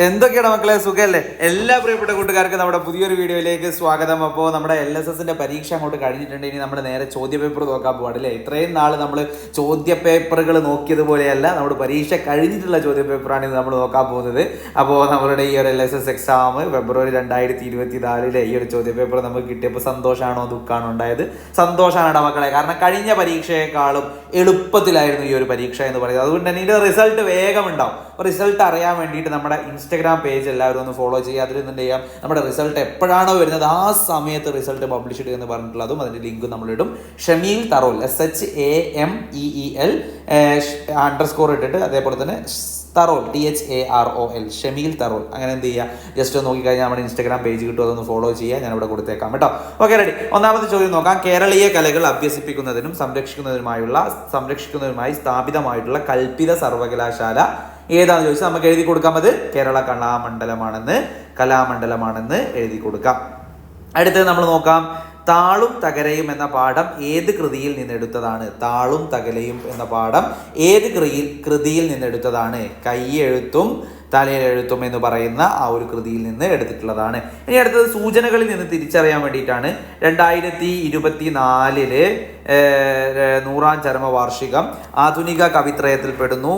എന്തൊക്കെയാണ് മക്കളെ? സുഖമല്ലേ എല്ലാ പ്രിയപ്പെട്ട കൂട്ടുകാർക്കും നമ്മുടെ പുതിയൊരു വീഡിയോയിലേക്ക് സ്വാഗതം. അപ്പോൾ നമ്മുടെ എൽ എസ് എസിന്റെ പരീക്ഷ അങ്ങോട്ട് കഴിഞ്ഞിട്ടുണ്ട്. ഇനി നമ്മൾ നേരെ ചോദ്യ പേപ്പർ നോക്കാൻ പോവാണ് അല്ലേ? ഇത്രയും നാൾ നമ്മൾ ചോദ്യ പേപ്പറുകൾ നോക്കിയതുപോലെയല്ല നമ്മുടെ പരീക്ഷ കഴിഞ്ഞിട്ടുള്ള ചോദ്യ പേപ്പറാണ് ഇത് നമ്മൾ നോക്കാൻ പോകുന്നത്. അപ്പോൾ നമ്മളുടെ ഈ ഒരു L S S exam February രണ്ടായിരത്തി ഇരുപത്തി നാലിലെ ഈ ഒരു ചോദ്യ പേപ്പർ നമുക്ക് കിട്ടിയപ്പോൾ സന്തോഷമാണോ ദുഃഖമാണോ ഉണ്ടായത്? സന്തോഷമാണ് മക്കളെ. കാരണം കഴിഞ്ഞ പരീക്ഷയെക്കാളും എളുപ്പത്തിലായിരുന്നു ഈ ഒരു പരീക്ഷ എന്ന് പറയുന്നത്. അതുകൊണ്ട് തന്നെ ഇതിന്റെ റിസൾട്ട് വേഗം ഉണ്ടാവും. റിസൾട്ട് അറിയാൻ വേണ്ടിയിട്ട് നമ്മുടെ ഇൻസ്റ്റഗ്രാം പേജ് എല്ലാവരും ഒന്ന് ഫോളോ ചെയ്യുക. അതിൽ നിന്ന് ചെയ്യാം? നമ്മുടെ റിസൾട്ട് എപ്പോഴാണോ വരുന്നത് ആ സമയത്ത് റിസൾട്ട് പബ്ലിഷ് ചെയ്യുക എന്ന് പറഞ്ഞിട്ടുള്ളതും അതിന്റെ link നമ്മളിടും. Shameel Tharol S H A M E L under score ഇട്ടിട്ട് അതേപോലെ തന്നെ Tharol T H A R O L Shameel Tharol അങ്ങനെ എന്ത് ചെയ്യുക ജസ്റ്റ് ഒന്ന് നോക്കിക്കഴിഞ്ഞാൽ നമ്മുടെ ഇൻസ്റ്റാഗ്രാം പേജ് കിട്ടും അതൊന്ന് ഫോളോ ചെയ്യുക ഞാൻ ഇവിടെ കൊടുത്തേക്കാം കേട്ടോ. ഓക്കെ റെഡി ഒന്നാമത്തെ ചോദ്യം നോക്കാം. കേരളീയ കലകൾ അഭ്യസിപ്പിക്കുന്നതിനും സംരക്ഷിക്കുന്നതിനുമായുള്ള സംരക്ഷിക്കുന്നതിനുമായി സ്ഥാപിതമായിട്ടുള്ള കൽപ്പിത സർവകലാശാല ഏതാണെന്ന് ചോദിച്ചാൽ നമുക്ക് എഴുതി കൊടുക്കാം അത്. കേരള കലാമണ്ഡലമാണെന്ന് കലാമണ്ഡലമാണെന്ന് എഴുതി കൊടുക്കാം. അടുത്തത് നമ്മൾ നോക്കാം. താളും തകരയും എന്ന പാഠം ഏത് കൃതിയിൽ നിന്നെടുത്തതാണ്? താളും തകലയും എന്ന പാഠം ഏത് കൃതിയിൽ കൃതിയിൽ നിന്നെടുത്തതാണ്? കൈയെഴുത്തും തലയിലെഴുത്തും എന്ന് പറയുന്ന ആ ഒരു കൃതിയിൽ നിന്ന് എടുത്തിട്ടുള്ളതാണ്. ഇനി അടുത്തത് സൂചനകളിൽ നിന്ന് തിരിച്ചറിയാൻ വേണ്ടിയിട്ടാണ്. രണ്ടായിരത്തി ഇരുപത്തി നാലിൽ നൂറാം ചരമവാർഷികം ആധുനിക കവിത്രയത്തിൽപ്പെടുന്നു പെടുന്നു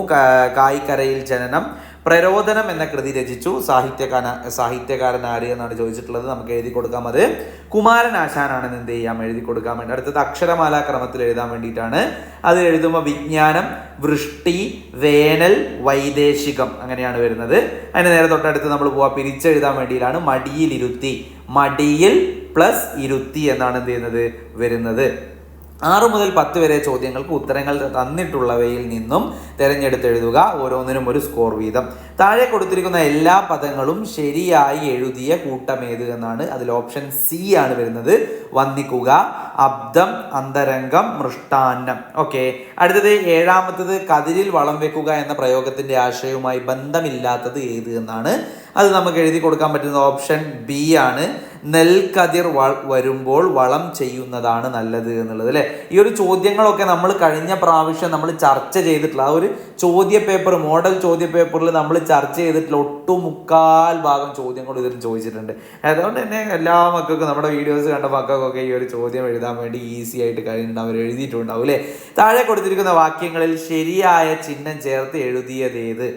കായിക്കരയിൽ ജനനം പ്രരോദനം എന്ന കൃതി രചിച്ചു. സാഹിത്യകാര സാഹിത്യകാരൻ ആര് എന്നാണ് ചോദിച്ചിട്ടുള്ളത്. നമുക്ക് എഴുതി കൊടുക്കാം അത്. കുമാരൻ ആശാനാണെന്ന് എന്ത് ചെയ്യാം? എഴുതി കൊടുക്കാൻ വേണ്ടി. അടുത്തത് അക്ഷരമാല ക്രമത്തിൽ എഴുതാൻ വേണ്ടിയിട്ടാണ്. അത് എഴുതുമ്പോൾ വിജ്ഞാനം വൃഷ്ടി വേനൽ വൈദേശികം അങ്ങനെയാണ് വരുന്നത്. അതിന് നേരെ തൊട്ടടുത്ത് നമ്മൾ പോവാ. പിരിച്ചെഴുതാൻ വേണ്ടിയിലാണ് മടിയിൽ ഇരുത്തി മടിയിൽ പ്ലസ് ഇരുത്തി എന്നാണ് എന്ത് ചെയ്യുന്നത്? വരുന്നത്. ആറ് മുതൽ പത്ത് വരെ ചോദ്യങ്ങൾക്ക് ഉത്തരങ്ങൾ തന്നിട്ടുള്ളവയിൽ നിന്നും തിരഞ്ഞെടുത്തെഴുതുക. ഓരോന്നിനും ഒരു സ്കോർ വീതം. താഴെ കൊടുത്തിരിക്കുന്ന എല്ലാ പദങ്ങളും ശരിയായി എഴുതിയ കൂട്ടമേത് എന്നാണ് അതിൽ ഓപ്ഷൻ സി ആണ് വരുന്നത്. വന്നിക്കുക അബ്ദം അന്തരംഗം മൃഷ്ടാന്നം. ഓക്കെ. അടുത്തത് ഏഴാമത്തത് കതിരിൽ വളം വെക്കുക എന്ന പ്രയോഗത്തിന്റെ ആശയവുമായി ബന്ധമില്ലാത്തത് ഏത് എന്നാണ്. അത് നമുക്ക് എഴുതി കൊടുക്കാൻ പറ്റുന്ന ഓപ്ഷൻ ബി ആണ്. നെൽക്കതിർ വരുമ്പോൾ വളം ചെയ്യുന്നതാണ് നല്ലത് എന്നുള്ളത് അല്ലേ? ഈ ഒരു ചോദ്യങ്ങളൊക്കെ നമ്മൾ കഴിഞ്ഞ പ്രാവശ്യം നമ്മൾ ചർച്ച ചെയ്തിട്ടുള്ള ആ ഒരു ചോദ്യ പേപ്പർ മോഡൽ ചോദ്യ പേപ്പറിൽ നമ്മൾ ചർച്ച ചെയ്തിട്ടുള്ള ഒട്ടുമുക്കാൽ ഭാഗം ചോദ്യങ്ങൾ ഇതിൽ ചോദിച്ചിട്ടുണ്ട്. അതുകൊണ്ട് തന്നെ എല്ലാ മക്കൾക്കും നമ്മുടെ വീഡിയോസ് കണ്ട മക്കൾക്കൊക്കെ ഈ ഒരു ചോദ്യം എഴുതാൻ വേണ്ടി ഈസി ആയിട്ട് കഴിഞ്ഞിട്ട് അവർ എഴുതിയിട്ടുണ്ടാവും അല്ലേ? താഴെ കൊടുത്തിരിക്കുന്ന വാക്യങ്ങളിൽ ശരിയായ ചിഹ്നം ചേർത്ത് എഴുതിയത് ഏത്?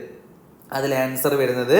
അതിൽ ആൻസർ വരുന്നത്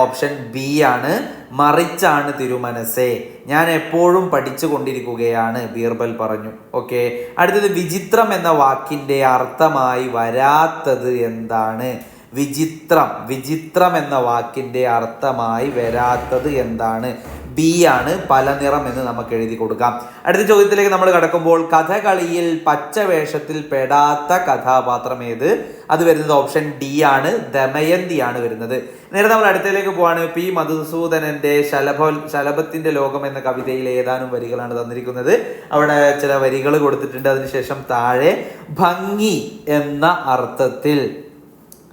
ഓപ്ഷൻ ബി ആണ്. മറിച്ചാണ് തിരുമനസേ ഞാൻ എപ്പോഴും പഠിച്ചു കൊണ്ടിരിക്കുകയാണ് ബീർബൽ പറഞ്ഞു. ഓക്കെ. അടുത്തത് വിചിത്രം എന്ന വാക്കിന്റെ അർത്ഥമായി വരാത്തത് എന്താണ്? വിചിത്രം. വിചിത്രം എന്ന വാക്കിന്റെ അർത്ഥമായി വരാത്തത് എന്താണ്? ബി ആണ് പലനിറം എന്ന് നമുക്ക് എഴുതി കൊടുക്കാം. അടുത്ത ചോദ്യത്തിലേക്ക് നമ്മൾ കടക്കുമ്പോൾ കഥകളിയിൽ പച്ചവേഷത്തിൽ പെടാത്ത കഥാപാത്രം ഏത്? അത് വരുന്നത് ഓപ്ഷൻ ഡി ആണ് ദമയന്തി ആണ് വരുന്നത്. നേരെ നമ്മൾ അടുത്തയിലേക്ക് പോവാണ്. പി. മധുസൂദനന്റെ ശലഭ ശലഭത്തിന്റെ ലോകം എന്ന കവിതയിൽ ഏതാനും വരികളാണ് തന്നിരിക്കുന്നത്. അവിടെ ചില വരികൾ കൊടുത്തിട്ടുണ്ട്. അതിനുശേഷം താഴെ ഭംഗി എന്ന അർത്ഥത്തിൽ.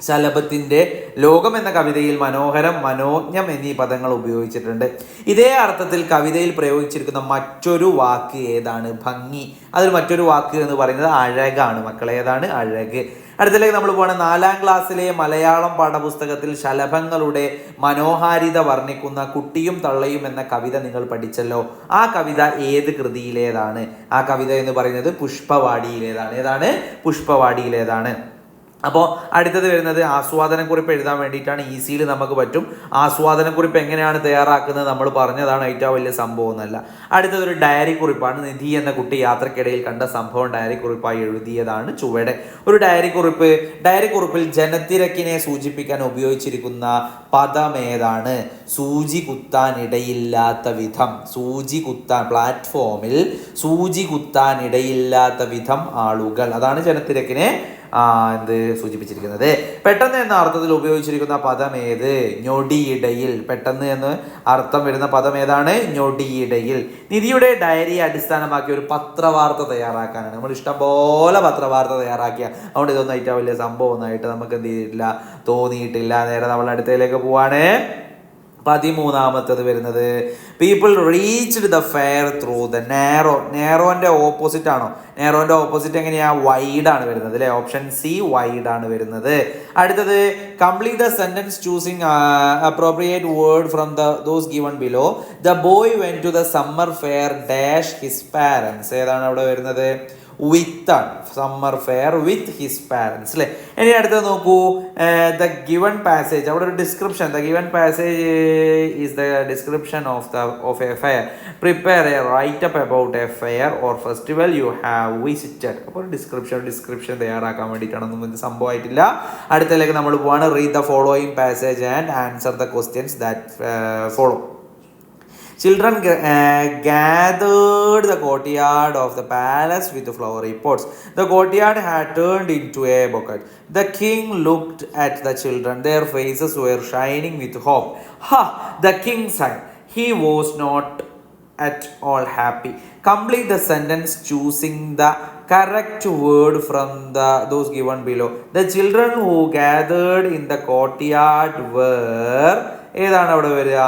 ശലഭത്തിന്റെ ലോകം എന്ന കവിതയിൽ മനോഹരം മനോജ്ഞം എന്നീ പദങ്ങൾ ഉപയോഗിച്ചിട്ടുണ്ട്. ഇതേ അർത്ഥത്തിൽ കവിതയിൽ പ്രയോഗിച്ചിരിക്കുന്ന മറ്റൊരു വാക്ക് ഏതാണ്? ഭംഗി. അതിൽ മറ്റൊരു വാക്ക് എന്ന് പറയുന്നത് അഴകാണ്. മക്കളെ ഏതാണ്? അഴക്. അടുത്തിലേക്ക് നമ്മൾ പോകണം നാലാം ക്ലാസ്സിലെ മലയാളം പാഠപുസ്തകത്തിൽ ശലഭങ്ങളുടെ മനോഹാരിത വർണിക്കുന്ന കുട്ടിയും തള്ളയും എന്ന കവിത നിങ്ങൾ പഠിച്ചല്ലോ. ആ കവിത ഏത് കൃതിയിലേതാണ്? ആ കവിത എന്ന് പറയുന്നത് പുഷ്പവാടിയിലേതാണ്. ഏതാണ്? പുഷ്പവാടിയിലേതാണ്. അപ്പോൾ അടുത്തത് വരുന്നത് ആസ്വാദനക്കുറിപ്പ് എഴുതാൻ വേണ്ടിയിട്ടാണ് ഈസിയിൽ നമുക്ക് പറ്റും. ആസ്വാദനക്കുറിപ്പ് എങ്ങനെയാണ് തയ്യാറാക്കുന്നത് നമ്മൾ പറഞ്ഞതാണ് ഏറ്റവും വലിയ സംഭവം എന്നല്ല. അടുത്തത് ഒരു ഡയറി കുറിപ്പാണ് നിധി എന്ന കുട്ടി യാത്രക്കിടയിൽ കണ്ട സംഭവം ഡയറി കുറിപ്പായി എഴുതിയതാണ് ചുവടെ. ഒരു ഡയറി കുറിപ്പ് ഡയറി കുറിപ്പിൽ ജനത്തിരക്കിനെ സൂചിപ്പിക്കാൻ ഉപയോഗിച്ചിരിക്കുന്ന പദമേതാണ് സൂചി കുത്താൻ ഇടയില്ലാത്ത വിധം. സൂചി കുത്താൻ പ്ലാറ്റ്ഫോമിൽ സൂചി കുത്താൻ ഇടയില്ലാത്ത വിധം ആളുകൾ. അതാണ് ജനത്തിരക്കിനെ എന്ത് സൂചിപ്പിച്ചിരിക്കുന്നത്? പെട്ടെന്ന് എന്ന അർത്ഥത്തിൽ ഉപയോഗിച്ചിരിക്കുന്ന പദം ഏത്? ഞൊടിയിടയിൽ. പെട്ടെന്ന് എന്ന് അർത്ഥം വരുന്ന പദം ഏതാണ്? ഞൊടിയിടയിൽ. നിധിയുടെ ഡയറി അടിസ്ഥാനമാക്കി ഒരു പത്രവാർത്ത തയ്യാറാക്കാനാണ്. നമ്മൾ ഇഷ്ടംപോലെ പത്രവാർത്ത തയ്യാറാക്കിയ. അതുകൊണ്ട് ഇതൊന്നും ഏറ്റവും വലിയ സംഭവം ഒന്നായിട്ട് നമുക്ക് എന്ത് ചെയ്തിട്ടില്ല തോന്നിയിട്ടില്ല. നേരെ നമ്മൾ അടുത്തയിലേക്ക് പോവാണ്. പതിമൂന്നാമത്തത് വരുന്നത്. People reached the fair through the narrow നേറോന്റെ opposite ആണോ? നേറോന്റെ ഓപ്പോസിറ്റ് എങ്ങനെയാണ് വൈഡാണ് വരുന്നത് അല്ലേ? ഓപ്ഷൻ സി വൈഡാണ് വരുന്നത്. അടുത്തത് complete the sentence choosing appropriate word from the those given below the boy went to the summer fair dash his parents ഏതാണ് അവിടെ വരുന്നത്? വിത്ത് ആണ്. Summer fair with his parents അല്ലേ ഇനി അടുത്ത നോക്കൂ. ദ ഗിവൺ പാസേജ് അവിടെ ഒരു description the given passage is the description of the of a fair prepare a write up about a fair or festival you have visited അപ്പോൾ ഒരു description description തയ്യാറാക്കാൻ വേണ്ടിയിട്ടാണ് ഇത് സംഭവമായിട്ടില്ല. അടുത്തതിലേക്ക് നമ്മൾ പോവാണ്. Read the following passage and answer the questions that follow Children ga- uh, gathered the courtyard of the palace with flowery pots. The courtyard had turned into a bucket. The king looked at the children. Their faces were shining with hope. Ha! The king sighed. He was not at all happy. Complete the sentence choosing the correct word from the those given below. The children who gathered in the courtyard were ഏതാണ് അവിടെ വരിക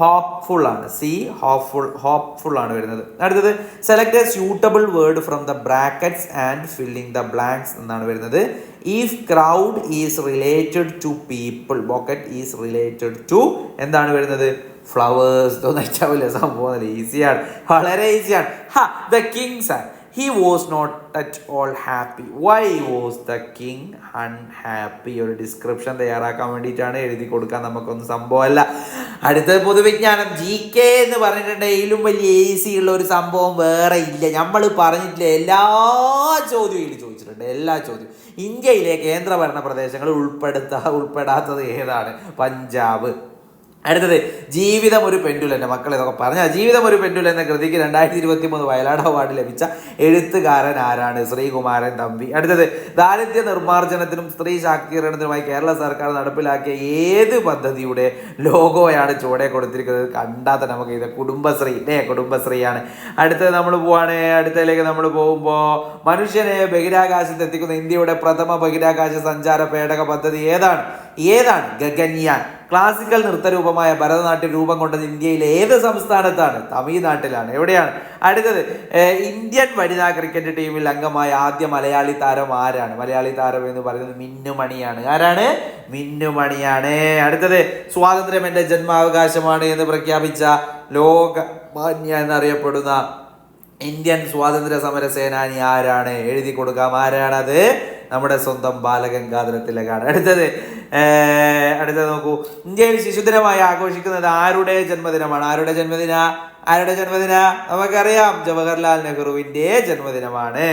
hopeful ആണ്. C hopeful hopeful ആണ് വരുന്നത്. അടുത്തത് select a suitable word from the brackets and filling the blanks എന്നാണ് വരുന്നത്. If crowd is related to people bouquet is related to എന്താണ് വരുന്നത്? ഫ്ലവേഴ്സ് ഒന്നും ഇഷ്ടാവില്ല സംഭവം ഈസിയാണ് വളരെ ഈസിയാണ് ഹാ ദ കിങ്സ് ആണ്. He was not at all happy why was the king unhappy ഒരു ഡിസ്ക്രിപ്ഷൻ തയ്യാറാക്കാൻ വേണ്ടിയിട്ടാണ് എഴുതി കൊടുക്കാൻ നമുക്കൊന്നും സംഭവമല്ല. അടുത്തത് പൊതുവിജ്ഞാനം ജി കെ എന്ന് പറഞ്ഞിട്ടുണ്ടെങ്കിൽ ഇതിലും വലിയ ഈസി ഉള്ള ഒരു സംഭവം വേറെ ഇല്ല. നമ്മൾ പറഞ്ഞിട്ടില്ല. എല്ലാ ചോദ്യവും ഇതിൽ ചോദിച്ചിട്ടുണ്ട്. എല്ലാ ചോദ്യവും. ഇന്ത്യയിലെ കേന്ദ്രഭരണ പ്രദേശങ്ങൾ ഉൾപ്പെടുത്ത ഉൾപ്പെടാത്തത് ഏതാണ്? പഞ്ചാബ്. അടുത്തത് ജീവിതം ഒരു പെൻഡുൽ എന്റെ മക്കളെ ഇതൊക്കെ പറഞ്ഞാൽ ജീവിതം ഒരു പെൻഡുൽ എന്ന കൃതിക്ക് രണ്ടായിരത്തി ഇരുപത്തി മൂന്ന് വയലാട് അവാർഡ് ലഭിച്ച എഴുത്തുകാരൻ ആരാണ്? ശ്രീകുമാരൻ തമ്പി. അടുത്തത് ദാരിദ്ര്യ നിർമ്മാർജനത്തിനും സ്ത്രീ ശാക്തീകരണത്തിനുമായി കേരള സർക്കാർ നടപ്പിലാക്കിയ ഏത് പദ്ധതിയുടെ ലോഗോയാണ് ചുവടെ കൊടുത്തിരിക്കുന്നത്? കണ്ടാത്ത നമുക്ക് ഇത് കുടുംബശ്രീ അല്ലേ കുടുംബശ്രീയാണ്. അടുത്തത് നമ്മൾ പോവാണ്. അടുത്തതിലേക്ക് നമ്മൾ പോകുമ്പോൾ മനുഷ്യനെ ബഹിരാകാശത്ത് എത്തിക്കുന്ന ഇന്ത്യയുടെ പ്രഥമ ബഹിരാകാശ സഞ്ചാര പേടക പദ്ധതി ഏതാണ്? ഏതാണ്? ഗഗൻയാൻ. ക്ലാസിക്കൽ നൃത്തരൂപമായ ഭരതനാട്യം രൂപം കൊണ്ടത് ഇന്ത്യയിലെ ഏത് സംസ്ഥാനത്താണ്? തമിഴ്നാട്ടിലാണ്. എവിടെയാണ്? അടുത്തത് ഇന്ത്യൻ വനിതാ ക്രിക്കറ്റ് ടീമിൽ അംഗമായ ആദ്യ മലയാളി താരം ആരാണ്? മലയാളി താരം എന്ന് പറയുന്നത് മിന്നുമണിയാണ് ആരാണ്? മിന്നുമണിയാണ് അടുത്തത് സ്വാതന്ത്ര്യം എന്റെ ജന്മാവകാശമാണ് എന്ന് പ്രഖ്യാപിച്ച ലോക മാന്യ എന്നറിയപ്പെടുന്ന ഇന്ത്യൻ സ്വാതന്ത്ര്യ സമര സേനാനി ആരാണ്? എഴുതി കൊടുക്കാം. ആരാണത്? നമ്മുടെ സ്വന്തം ബാലഗംഗാധര തിലകാണ് അടുത്തത് അടുത്തത് നോക്കൂ. ഇന്ത്യയിൽ ശിശുദിനമായി ആഘോഷിക്കുന്നത് ആരുടെ ജന്മദിനമാണ്? ആരുടെ ജന്മദിന? ആരുടെ ജന്മദിന? നമുക്കറിയാം ജവഹർലാൽ നെഹ്റുവിന്റെ ജന്മദിനമാണ്.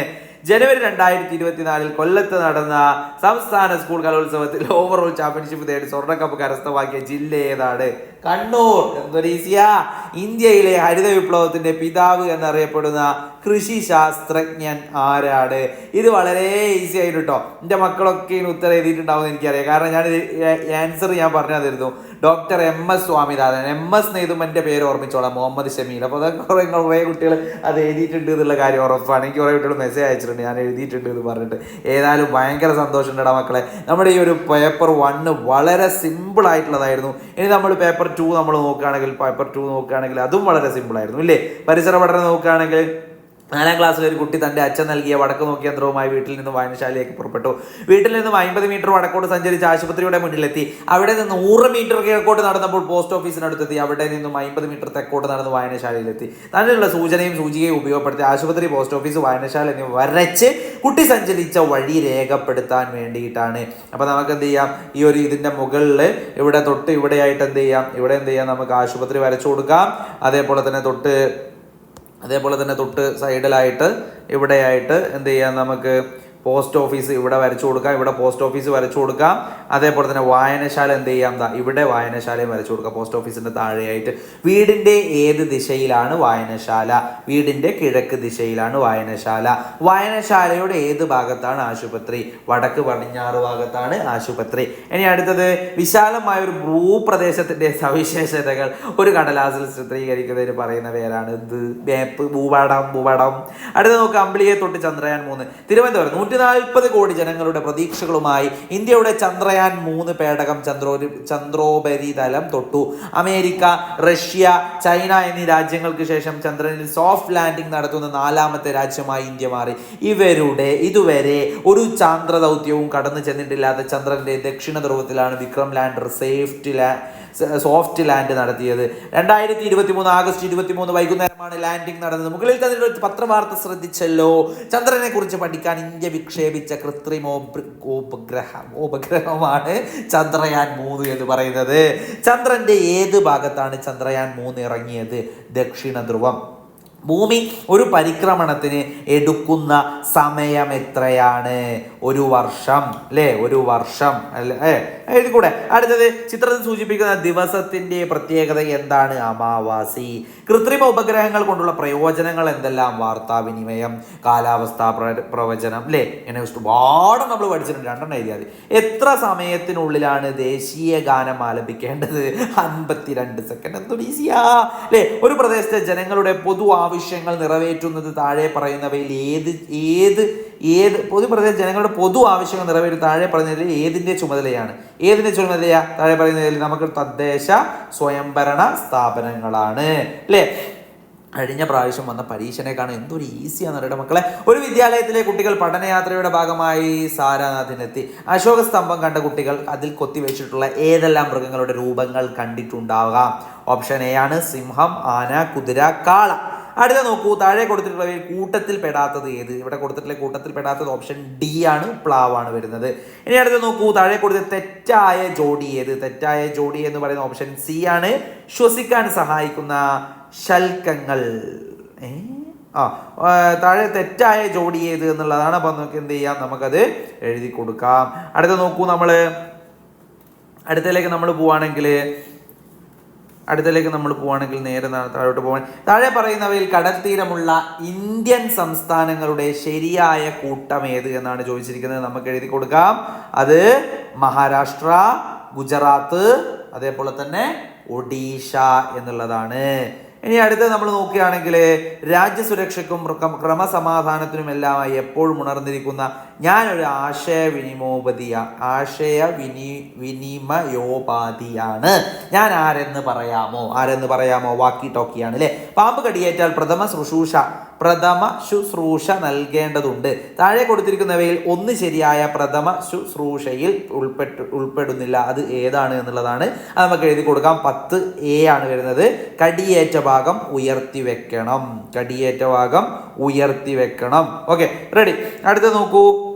ജനുവരി രണ്ടായിരത്തി ഇരുപത്തിനാലിൽ കൊല്ലത്ത് നടന്ന സംസ്ഥാന സ്കൂൾ കലോത്സവത്തിൽ ഓവറോൾ ചാമ്പ്യൻഷിപ്പ് നേടി സ്വർണക്കപ്പ് കരസ്ഥമാക്കിയ ജില്ല ഏതാണ്? കണ്ണൂർ. എന്തൊരു ഈസിയാ ഇന്ത്യയിലെ ഹരിത വിപ്ലവത്തിന്റെ പിതാവ് എന്നറിയപ്പെടുന്ന കൃഷി ശാസ്ത്രജ്ഞൻ ആരാണ്? ഇത് വളരെ ഈസി ആയിട്ട് കേട്ടോ എന്റെ മക്കളൊക്കെ ഇതിന് ഉത്തരം എഴുതിയിട്ടുണ്ടാവും എനിക്കറിയാം. കാരണം ഞാൻ ആൻസർ ഞാൻ പറഞ്ഞു തരുന്നു doctor M S Swaminathan. M S നെയ്തും എന്റെ പേര് ഓർമ്മിച്ചോളാം. മുഹമ്മദ് ഷമീൽ. അപ്പോൾ അതൊക്കെ കുറേ കുറേ കുട്ടികൾ അത് എഴുതിയിട്ടുണ്ട് എന്നുള്ള കാര്യം ഉറപ്പാണ്. എനിക്ക് കുറേ കുട്ടികൾ മെസ്സേജ് അയച്ചിട്ടുണ്ട്. ഞാൻ എഴുതിയിട്ടുണ്ട് എന്ന് പറഞ്ഞിട്ട്. ഏതായാലും ഭയങ്കര സന്തോഷമുണ്ടടാ മക്കളെ. നമ്മുടെ ഈ ഒരു പേപ്പർ വണ്ണ് വളരെ സിമ്പിൾ ആയിട്ടുള്ളതായിരുന്നു. ഇനി നമ്മൾ പേപ്പർ ടു നമ്മൾ നോക്കുകയാണെങ്കിൽ പേപ്പർ ടു നോക്കുകയാണെങ്കിൽ അതും വളരെ സിമ്പിളായിരുന്നു ഇല്ലേ? പരിസര പഠനം നോക്കുകയാണെങ്കിൽ നാലാം ക്ലാസ്സിൽ ഒരു കുട്ടി തന്റെ അച്ഛൻ നൽകിയ വടക്ക് നോക്കിയ യന്ത്രവുമായി വീട്ടിൽ നിന്ന് വായനശാലയിലേക്ക് പുറപ്പെട്ടു. വീട്ടിൽ നിന്നും അമ്പത് മീറ്റർ വടക്കോട്ട് സഞ്ചരിച്ച് ആശുപത്രിയുടെ മുന്നിലെത്തി. അവിടെ നിന്ന് നൂറ് മീറ്റർ കിഴക്കോട്ട് നടന്നപ്പോൾ പോസ്റ്റ് ഓഫീസിനടുത്തെത്തി. അവിടെ നിന്നും അമ്പത് മീറ്റർ തെക്കോട്ട് നടന്ന് വായനശാലയിലെത്തി. തന്നിലുള്ള സൂചനയും സൂചികയും ഉപയോഗപ്പെടുത്തി ആശുപത്രി പോസ്റ്റ് ഓഫീസ് വായനശാല എന്നിവ വരച്ച് കുട്ടി സഞ്ചരിച്ച വഴി രേഖപ്പെടുത്താൻ വേണ്ടിയിട്ടാണ്. അപ്പോൾ നമുക്ക് എന്ത് ചെയ്യാം? ഈ ഒരു ഇതിന്റെ മുകളിൽ ഇവിടെ തൊട്ട് ഇവിടെയായിട്ട് എന്ത് ചെയ്യാം? ഇവിടെ എന്ത് ചെയ്യാം? നമുക്ക് ആശുപത്രി വരച്ചു കൊടുക്കാം. അതേപോലെ തന്നെ തൊട്ട് അതേപോലെ തന്നെ തൊട്ട് സൈഡിലായിട്ട് ഇവിടെയായിട്ട് എന്ത് ചെയ്യാം നമുക്ക് പോസ്റ്റ് ഓഫീസ് ഇവിടെ വരച്ചു കൊടുക്കാം ഇവിടെ പോസ്റ്റ് ഓഫീസ് വരച്ചു കൊടുക്കാം. അതേപോലെ തന്നെ വായനശാല എന്ത് ചെയ്യാം? എന്താ ഇവിടെ വായനശാലയും വരച്ചു കൊടുക്കാം പോസ്റ്റ് ഓഫീസിന്റെ താഴെയായിട്ട്. വീടിന്റെ ഏത് ദിശയിലാണ് വായനശാല? വീടിന്റെ കിഴക്ക് ദിശയിലാണ് വായനശാല. വായനശാലയുടെ ഏത് ഭാഗത്താണ് ആശുപത്രി? വടക്ക് പടിഞ്ഞാറ് ഭാഗത്താണ് ആശുപത്രി. ഇനി അടുത്തത് വിശാലമായ ഒരു ഭൂപ്രദേശത്തിന്റെ സവിശേഷതകൾ. ഒരു കടലാസിൽ ചിത്രീകരിക്കുന്നതിന് പറയുന്ന പേരാണ് ഇത്. മേപ്പ് ഭൂപടം ഭൂപടം. അടുത്ത നോക്കുക അമ്പിളിയെ തൊട്ട് ചന്ദ്രയാൻ മൂന്ന്. തിരുവനന്തപുരം നൂറ്റി നൂറ്റി നാൽപ്പത് കോടി ജനങ്ങളുടെ പ്രതീക്ഷകളുമായി ഇന്ത്യയുടെ ചന്ദ്രയാൻ മൂന്ന് പേടകം ചന്ദ്രോ ചന്ദ്രോപരിതലം തൊട്ടു. അമേരിക്ക റഷ്യ ചൈന എന്നീ രാജ്യങ്ങൾക്ക് ശേഷം ചന്ദ്രനിൽ സോഫ്റ്റ് ലാൻഡിംഗ് നടത്തുന്ന നാലാമത്തെ രാജ്യമായി ഇന്ത്യ മാറി. ഇവരുടെ ഇതുവരെ ഒരു ചാന്ദ്ര ദൗത്യവും കടന്നു ചെന്നിട്ടില്ലാത്ത ചന്ദ്രന്റെ ദക്ഷിണ ധ്രുവത്തിലാണ് വിക്രം ലാൻഡർ. സേഫ്റ്റി ലാ സോഫ്റ്റ് ലാൻഡ് നടത്തിയത്. രണ്ടായിരത്തി ഇരുപത്തി മൂന്ന് ആഗസ്റ്റ് ഇരുപത്തി മൂന്ന് വൈകുന്നേരമാണ് ലാൻഡിംഗ് നടന്നത്. മുകളിൽ തന്നെ പത്രവാർത്ത ശ്രദ്ധിച്ചല്ലോ. ചന്ദ്രനെ കുറിച്ച് പഠിക്കാൻ ഇന്ത്യ വിക്ഷേപിച്ച കൃത്രിമ ഉപഗ്രഹം ഉപഗ്രഹമാണ് ചന്ദ്രയാൻ മൂന്ന് എന്ന് പറയുന്നത്. ചന്ദ്രന്റെ ഏത് ഭാഗത്താണ് ചന്ദ്രയാൻ മൂന്ന് ഇറങ്ങിയത്? ദക്ഷിണ ധ്രുവം ഭൂമി ഒരു പരിക്രമണത്തിന് എടുക്കുന്ന സമയം എത്രയാണ്? ഒരു വർഷം അല്ലേ? ഒരു വർഷം അല്ലേ? എഴുതി കൂടെ അടുത്തത് ചിത്രത്തിൽ സൂചിപ്പിക്കുന്ന ദിവസത്തിന്റെ പ്രത്യേകത എന്താണ്? അമാവാസി. കൃത്രിമ ഉപഗ്രഹങ്ങൾ കൊണ്ടുള്ള പ്രയോജനങ്ങൾ എന്തെല്ലാം? വാർത്താവിനിമയം കാലാവസ്ഥാ പ്ര- പ്രവചനം അല്ലേ? ഇങ്ങനെ ഒരുപാട് നമ്മൾ പഠിച്ചിട്ടുണ്ട്. രണ്ടെണ്ണം എഴുതിയാൽ എത്ര സമയത്തിനുള്ളിലാണ് ദേശീയ ഗാനം ആലപിക്കേണ്ടത്? അൻപത്തിരണ്ട് സെക്കൻഡ്. എന്തൊരു ഈസിയാ അല്ലേ? ഒരു പ്രദേശത്തെ ജനങ്ങളുടെ പൊതു ആവശ്യങ്ങൾ നിറവേറ്റുന്നത് താഴെ പറയുന്നവയിൽ ഏത് ഏത് ഏത് പൊതുപ്രദേശ ജനങ്ങളുടെ പൊതു ആവശ്യങ്ങൾ നിറവേറ്റും താഴെ പറയുന്നതിൽ ഏതിന്റെ ചുമതലയാണ്? ഏതിന്റെ ചുമതലയാ? താഴെ പറയുന്നതിൽ നമുക്ക് തദ്ദേശ സ്വയംഭരണ സ്ഥാപനങ്ങളാണ്. അല്ലേ? കഴിഞ്ഞ പ്രാവശ്യം വന്ന പരീക്ഷനെ എന്തോ എന്തൊരു ഈസിയാന്ന് അറിയട്ടെ മക്കളെ. ഒരു വിദ്യാലയത്തിലെ കുട്ടികൾ പഠനയാത്രയുടെ ഭാഗമായി സാരാനാഥിനെത്തി. അശോക സ്തംഭം കണ്ട കുട്ടികൾ അതിൽ കൊത്തിവെച്ചിട്ടുള്ള ഏതെല്ലാം മൃഗങ്ങളുടെ രൂപങ്ങൾ കണ്ടിട്ടുണ്ടാകാം? ഓപ്ഷൻ എ ആണ് സിംഹം ആന കുതിര കാള. അടുത്ത നോക്കൂ താഴെ കൊടുത്തിട്ടുള്ളവയിൽ കൂട്ടത്തിൽ പെടാത്തത് ഏത്? ഇവിടെ കൊടുത്തിട്ടുള്ള കൂട്ടത്തിൽ പെടാത്തത് ഓപ്ഷൻ ഡി ആണ് പ്ലാവ് ആണ് വരുന്നത്. ഇനി അടുത്ത നോക്കൂ താഴെ കൊടുത്ത തെറ്റായ ജോഡി ഏത്? തെറ്റായ ജോഡി എന്ന് പറയുന്ന ഓപ്ഷൻ സി ആണ്. ശ്വസിക്കാൻ സഹായിക്കുന്ന ശൽക്കങ്ങൾ. ഏ? ആ താഴെ തെറ്റായ ജോഡി ഏത് എന്നുള്ളതാണ് അപ്പം നമുക്ക് എന്ത് ചെയ്യാം? നമുക്കത് എഴുതി കൊടുക്കാം. അടുത്ത നോക്കൂ നമ്മൾ അടുത്തതിലേക്ക് നമ്മൾ പോവാണെങ്കിൽ അടുത്തതിലേക്ക് നമ്മൾ പോവുകയാണെങ്കിൽ നേരെ താഴോട്ട് പോകാൻ താഴെ പറയുന്നവയിൽ കടൽത്തീരമുള്ള ഇന്ത്യൻ സംസ്ഥാനങ്ങളുടെ ശരിയായ കൂട്ടം ഏത് എന്നാണ് ചോദിച്ചിരിക്കുന്നത്. നമുക്ക് എഴുതി കൊടുക്കാം. അത് മഹാരാഷ്ട്ര ഗുജറാത്ത് അതേപോലെ തന്നെ ഒഡീഷ എന്നുള്ളതാണ്. ഇനി അടുത്ത നമ്മൾ നോക്കുകയാണെങ്കിൽ രാജ്യസുരക്ഷയ്ക്കും ക്രമസമാധാനത്തിനും ക്രമസമാധാനത്തിനുമെല്ലാമായി എപ്പോഴും ഉണർന്നിരിക്കുന്ന ഞാനൊരു ആശയവിനിമോപതിയ ആശയ വിനി വിനിമയോപാധിയാണ്. ഞാൻ ആരെന്ന് പറയാമോ? ആരെന്ന് പറയാമോ? വാക്കി ടോക്കിയാണ് അല്ലേ പാമ്പ് കടിയേറ്റാൽ പ്രഥമ ശുശ്രൂഷ പ്രഥമ ശുശ്രൂഷ നൽകേണ്ടതുണ്ട്. താഴെ കൊടുത്തിരിക്കുന്നവയിൽ ഒന്ന് ശരിയായ പ്രഥമ ശുശ്രൂഷയിൽ ഉൾപ്പെട്ട് ഉൾപ്പെടുന്നില്ല. അത് ഏതാണ് എന്നുള്ളതാണ്. അത് നമുക്ക് എഴുതി കൊടുക്കാം. പത്ത് എ ആണ് വരുന്നത്. കടിയേറ്റ ഭാഗം ഉയർത്തി വെക്കണം. കടിയേറ്റ ഭാഗം ഉയർത്തി വെക്കണം. ഓക്കെ റെഡി അടുത്ത നോക്കൂ.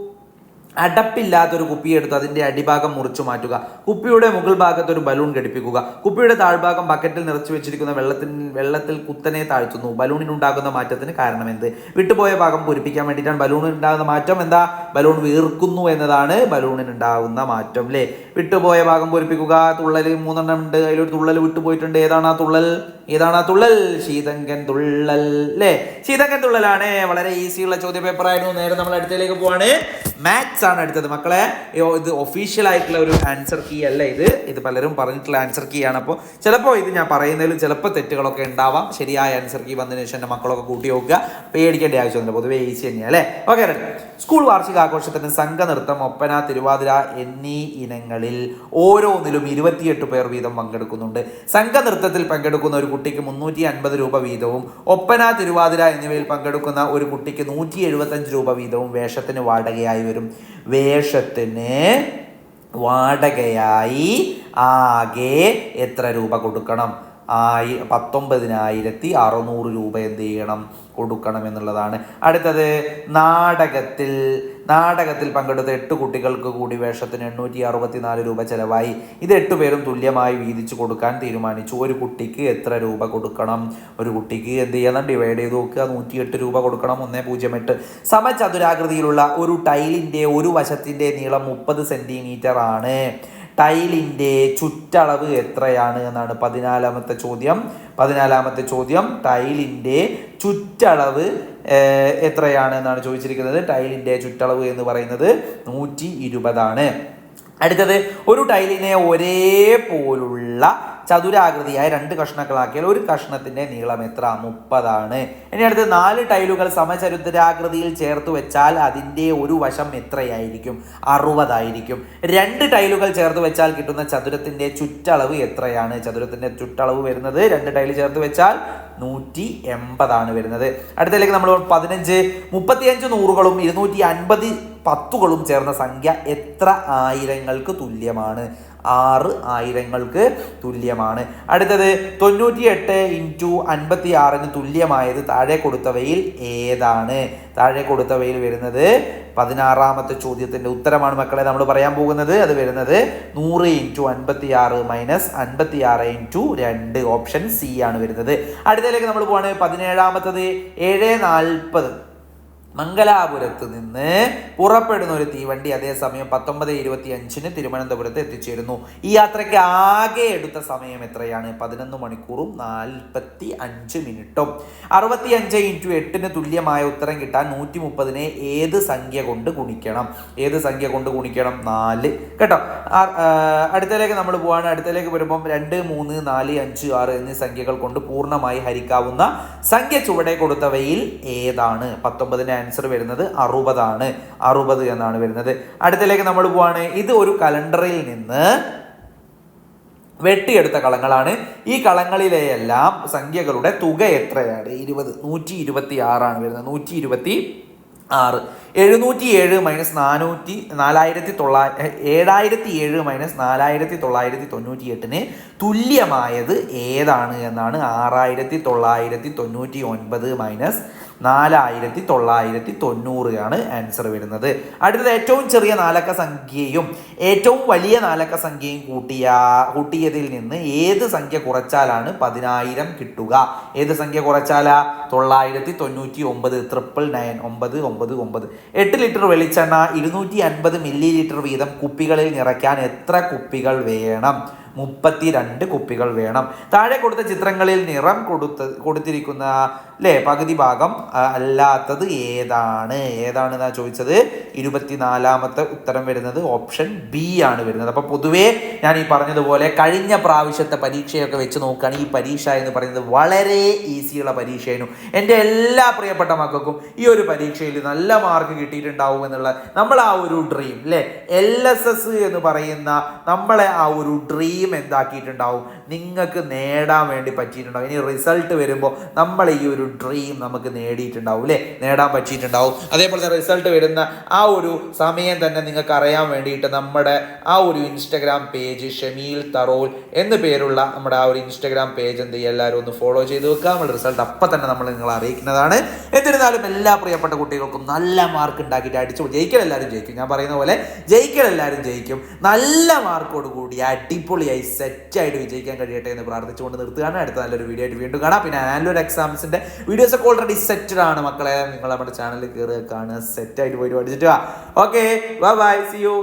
അടപ്പില്ലാത്തൊരു കുപ്പിയെടുത്ത് അതിന്റെ അടിഭാഗം മുറിച്ചു മാറ്റുക. കുപ്പിയുടെ മുകൾ ഭാഗത്ത് ഒരു ബലൂൺ ഘടിപ്പിക്കുക. കുപ്പിയുടെ താഴ്ഭാഗം ബക്കറ്റിൽ നിറച്ചു വെച്ചിരിക്കുന്ന വെള്ളത്തിൽ വെള്ളത്തിൽ കുത്തനെ താഴ്ത്തുന്നു. ബലൂണിനുണ്ടാകുന്ന മാറ്റത്തിന് കാരണം എന്ത് വിട്ടുപോയ ഭാഗം പൂരിപ്പിക്കാൻ വേണ്ടിയിട്ടാണ് ബലൂണിനുണ്ടാകുന്ന മാറ്റം. എന്താ? ബലൂൺ വീർക്കുന്നു എന്നതാണ് ബലൂണിന് ഉണ്ടാകുന്ന മാറ്റം അല്ലേ വിട്ടുപോയ ഭാഗം പൂരിപ്പിക്കുക. തുള്ളൽ മൂന്നെണ്ണം ഉണ്ട്. അതിലൊരു തുള്ളൽ വിട്ടുപോയിട്ടുണ്ട്. ഏതാണ് ആ തുള്ളൽ? ഏതാണ് ആ തുള്ളൽ? ശീതങ്കൻ തുള്ളൽ അല്ലേ ശീതങ്കൻ തുള്ളലാണ്. വളരെ ഈസിയുള്ള ചോദ്യ പേപ്പർ ആയിരുന്നു നേരെ നമ്മൾ അടുത്തേക്ക് പോവാണ്. മാത്സ് ആണ് അടുത്തത്. മക്കളെ ഇത് ഒഫീഷ്യൽ ആയിട്ടുള്ള ഒരു ആൻസർ കീ അല്ല ഇത്. ഇത് പലരും പറഞ്ഞിട്ടുള്ള ആൻസർ കീ ആണ്. അപ്പോൾ ചിലപ്പോൾ ഇത് ഞാൻ പറയുന്നതിൽ ചിലപ്പോൾ തെറ്റുകളൊക്കെ ഉണ്ടാവാം. ശരിയായ ആൻസർ കീ വന്നതിന് ശേഷം എന്റെ മക്കളൊക്കെ കൂട്ടി നോക്കുക. പേടിക്കേണ്ട ആവശ്യമൊന്നുമില്ല പൊതുവേ ഈസി തന്നെയാണ് അല്ലേ ഓക്കെ സ്കൂൾ വാർഷികാഘോഷത്തിന് സംഘനൃത്തം ഒപ്പന തിരുവാതിര എന്നീ ഇനങ്ങളിൽ ഓരോന്നിലും ഇരുപത്തിയെട്ട് പേർ വീതം പങ്കെടുക്കുന്നുണ്ട്. സംഘനൃത്തത്തിൽ പങ്കെടുക്കുന്ന ഒരു കുട്ടിക്ക് മുന്നൂറ്റി അൻപത് രൂപ വീതവും ഒപ്പന തിരുവാതിര എന്നിവയിൽ പങ്കെടുക്കുന്ന ഒരു കുട്ടിക്ക് നൂറ്റി എഴുപത്തഞ്ച് രൂപ വീതവും വേഷത്തിന് വാടകയായി വരും. വേഷത്തിന് വാടകയായി ആകെ എത്ര രൂപ കൊടുക്കണം? ആയി പത്തൊമ്പതിനായിരത്തി അറുന്നൂറ് രൂപ എന്ത് ചെയ്യണം? കൊടുക്കണം എന്നുള്ളതാണ് അടുത്തത് നാടകത്തിൽ നാടകത്തിൽ പങ്കെടുത്ത എട്ട് കുട്ടികൾക്ക് കൂടി വേഷത്തിന് എണ്ണൂറ്റി അറുപത്തിനാല് രൂപ ചിലവായി. ഇത് എട്ട് പേരും തുല്യമായി വീതിച്ചു കൊടുക്കാൻ തീരുമാനിച്ചു. ഒരു കുട്ടിക്ക് എത്ര രൂപ കൊടുക്കണം? ഒരു കുട്ടിക്ക് എന്ത് ചെയ്യണം? ഡിവൈഡ് ചെയ്ത് നോക്കുക. നൂറ്റിയെട്ട് രൂപ കൊടുക്കണം. ഒന്നേ പൂജ്യം എട്ട്. സമചതുരാകൃതിയിലുള്ള ഒരു ടൈലിന്റെ ഒരു വശത്തിന്റെ നീളം മുപ്പത് സെന്റിമീറ്റർ ആണ് ടൈലിന്റെ ചുറ്റളവ് എത്രയാണ് എന്നാണ് പതിനാലാമത്തെ ചോദ്യം. പതിനാലാമത്തെ ചോദ്യം ടൈലിന്റെ ചുറ്റളവ് എത്രയാണ് എന്നാണ് ചോദിച്ചിരിക്കുന്നത്. ടൈലിന്റെ ചുറ്റളവ് എന്ന് പറയുന്നത് നൂറ്റി ഇരുപതാണ്. അടുത്തത് ഒരു ടൈലിനെ ഒരേ പോലുള്ള ചതുരാകൃതിയായ രണ്ട് കഷ്ണങ്ങളാക്കിയാൽ ഒരു കഷ്ണത്തിന്റെ നീളം എത്ര? മുപ്പതാണ്. ഇനി അടുത്ത് നാല് ടൈലുകൾ സമചതുരാകൃതിയിൽ ചേർത്ത് വെച്ചാൽ അതിന്റെ ഒരു വശം എത്രയായിരിക്കും? അറുപതായിരിക്കും. രണ്ട് ടൈലുകൾ ചേർത്ത് വെച്ചാൽ കിട്ടുന്ന ചതുരത്തിന്റെ ചുറ്റളവ് എത്രയാണ്? ചതുരത്തിന്റെ ചുറ്റളവ് വരുന്നത് രണ്ട് ടൈൽ ചേർത്ത് വെച്ചാൽ നൂറ്റി എൺപതാണ് വരുന്നത്. അടുത്തതിലേക്ക് നമ്മൾ പതിനഞ്ച് മുപ്പത്തിയഞ്ച് നൂറുകളും ഇരുന്നൂറ്റി അൻപത് പത്തുകളും ചേർന്ന സംഖ്യ എത്ര ആയിരങ്ങൾക്ക് തുല്യമാണ്? ആറ് ആയിരങ്ങൾക്ക് തുല്യമാണ്. അടുത്തത് തൊണ്ണൂറ്റി എട്ട് ഇന്റു അൻപത്തി ആറിന് തുല്യമായത് താഴെ കൊടുത്തവയിൽ ഏതാണ്? താഴെ കൊടുത്തവയിൽ വരുന്നത് പതിനാറാമത്തെ ചോദ്യത്തിന്റെ ഉത്തരമാണ് മക്കളെ നമ്മൾ പറയാൻ പോകുന്നത്. അത് വരുന്നത് നൂറ് ഇന്റു അൻപത്തി ആറ് മൈനസ് അൻപത്തി ആറ് ഇന്റു രണ്ട് ഓപ്ഷൻ സി ആണ് വരുന്നത്. അടുത്തതിലേക്ക് നമ്മൾ പോവാണ്. പതിനേഴാമത്തത് ഏഴ് നാൽപ്പത്. മംഗലാപുരത്ത് നിന്ന് പുറപ്പെടുന്ന ഒരു തീവണ്ടി അതേസമയം പത്തൊമ്പത് ഇരുപത്തി അഞ്ചിന് തിരുവനന്തപുരത്ത് എത്തിച്ചേരുന്നു. ഈ യാത്രയ്ക്ക് ആകെ എടുത്ത സമയം എത്രയാണ്? പതിനൊന്ന് മണിക്കൂറും നാൽപ്പത്തി അഞ്ച് മിനിറ്റും. അറുപത്തി അഞ്ച് ഇന്റു എട്ടിന് തുല്യമായ ഉത്തരം കിട്ടാൻ നൂറ്റി മുപ്പതിനെ ഏത് സംഖ്യ കൊണ്ട് ഗുണിക്കണം? ഏത് സംഖ്യ കൊണ്ട് ഗുണിക്കണം? നാല്. കേട്ടോ? ആ, നമ്മൾ പോവാണ്. അടുത്തലേക്ക് വരുമ്പം രണ്ട് മൂന്ന് നാല് അഞ്ച് ആറ് എന്നീ സംഖ്യകൾ കൊണ്ട് പൂർണമായി ഹരിക്കാവുന്ന സംഖ്യ ചുവടെ കൊടുത്തവയിൽ ഏതാണ്? പത്തൊമ്പതിന്റെ ആൻസർ വരുന്നത് അറുപതാണ്. അറുപത് എന്നാണ് വരുന്നത്. അടുത്തതിലേക്ക് നമ്മൾ പോവാണ്. ഇത് ഒരു കലണ്ടറിൽ നിന്ന് വെട്ടിയെടുത്ത കളങ്ങളാണ്. ഈ കളങ്ങളിലെയെല്ലാം സംഖ്യകളുടെ തുക എത്രയാണ്? ഇരുപത്. നൂറ്റി ഇരുപത്തി ആറാണ് വരുന്നത്. നൂറ്റി ഇരുപത്തി ആറ് എഴുന്നൂറ്റി ഏഴ് മൈനസ് നാനൂറ്റി നാലായിരത്തി തൊള്ളാ ഏഴായിരത്തി ഏഴ് മൈനസ് നാലായിരത്തി തൊള്ളായിരത്തി തൊണ്ണൂറ്റി എട്ടിന് തുല്യമായത് ഏതാണ് എന്നാണ്. ആറായിരത്തി തൊള്ളായിരത്തി തൊണ്ണൂറ്റി ഒൻപത് മൈനസ് നാലായിരത്തി തൊള്ളായിരത്തി തൊണ്ണൂറ് ആണ് ആൻസർ വരുന്നത്. അടുത്തത് ഏറ്റവും ചെറിയ നാലക്ക സംഖ്യയും ഏറ്റവും വലിയ നാലക്ക സംഖ്യയും കൂട്ടിയ കൂട്ടിയതിൽ നിന്ന് ഏത് സംഖ്യ കുറച്ചാലാണ് പതിനായിരം കിട്ടുക? ഏത് സംഖ്യ കുറച്ചാലാ? തൊള്ളായിരത്തി തൊണ്ണൂറ്റി ഒമ്പത് ട്രിപ്പിൾ നയൻ ഒമ്പത് ഒമ്പത് ഒമ്പത് എട്ട് ലിറ്റർ വെളിച്ചെണ്ണ ഇരുന്നൂറ്റി അൻപത് മില്ലി ലിറ്റർ വീതം കുപ്പികളിൽ നിറയ്ക്കാൻ എത്ര കുപ്പികൾ വേണം? മുപ്പത്തിരണ്ട് കുപ്പികൾ വേണം. താഴെ കൊടുത്ത ചിത്രങ്ങളിൽ നിറം കൊടുത്ത കൊടുത്തിരിക്കുന്ന അല്ലേ പകുതി ഭാഗം അല്ലാത്തത് ഏതാണ്? ഏതാണ് എന്നാ ചോദിച്ചത്? ഇരുപത്തിനാലാമത്തെ ഉത്തരം വരുന്നത് ഓപ്ഷൻ ബി ആണ് വരുന്നത്. അപ്പോൾ പൊതുവേ ഞാൻ ഈ പറഞ്ഞതുപോലെ കഴിഞ്ഞ പ്രാവശ്യത്തെ പരീക്ഷയൊക്കെ വെച്ച് നോക്കുകയാണെങ്കിൽ ഈ പരീക്ഷ എന്ന് പറയുന്നത് വളരെ ഈസിയുള്ള പരീക്ഷയായിരുന്നു. എന്റെ എല്ലാ പ്രിയപ്പെട്ട മക്കൾക്കും ഈ ഒരു പരീക്ഷയിൽ നല്ല മാർക്ക് കിട്ടിയിട്ടുണ്ടാവും എന്നുള്ള നമ്മൾ ആ ഒരു ഡ്രീം അല്ലേ എൽ എസ് എസ് എന്ന് പറയുന്ന നമ്മളെ ആ ഒരു ഡ്രീം എന്താക്കിയിട്ടുണ്ടാവും? നിങ്ങൾക്ക് നേടാൻ വേണ്ടി പറ്റിയിട്ടുണ്ടാവും. ഇനി റിസൾട്ട് വരുമ്പോൾ നമ്മൾ ഈ ഒരു ഡ്രീം നമുക്ക് നേടിയിട്ടുണ്ടാവും അല്ലേ നേടാൻ പറ്റിയിട്ടുണ്ടാവും. അതേപോലെ തന്നെ റിസൾട്ട് വരുന്ന ആ ഒരു സമയം തന്നെ നിങ്ങൾക്ക് അറിയാൻ വേണ്ടിയിട്ട് നമ്മുടെ ആ ഒരു ഇൻസ്റ്റഗ്രാം പേജ് ഷമീൽ തറോൽ എന്ന് പേരുള്ള നമ്മുടെ ആ ഒരു ഇൻസ്റ്റഗ്രാം പേജ് എന്ത് എല്ലാവരും ഒന്ന് ഫോളോ ചെയ്ത് വെക്കുക. നമ്മുടെ റിസൾട്ട് അപ്പം തന്നെ നമ്മൾ നിങ്ങളെ അറിയിക്കുന്നതാണ്. എന്നിരുന്നാലും എല്ലാ പ്രിയപ്പെട്ട കുട്ടികൾക്കും നല്ല മാർക്ക് ഉണ്ടാക്കിയിട്ട് അടിച്ചു ജയിക്കൽ എല്ലാവരും ജയിക്കും. ഞാൻ പറയുന്ന പോലെ ജയിക്കൽ എല്ലാവരും ജയിക്കും. നല്ല മാർക്കോട് കൂടി അടിപൊളിയായി സെറ്റായിട്ട് വിജയിക്കാൻ കഴിയട്ടെ എന്ന് പ്രാർത്ഥിച്ചുകൊണ്ട് നിർത്തുകയാണ്. അടുത്ത നല്ലൊരു വീഡിയോ ആയിട്ട് വീണ്ടും കാണാം. പിന്നെ ആനുവൽ എക്സാംസിന്റെ വീഡിയോസ് ഒക്കെ ഓൾറെഡി സെറ്റഡ് ആണ് മക്കളെ നിങ്ങൾ നമ്മുടെ ചാനലിൽ കയറി കാണുക സെറ്റായിട്ട് പോയിട്ട് പഠിച്ചിട്ട് വാ. Okay bye bye see you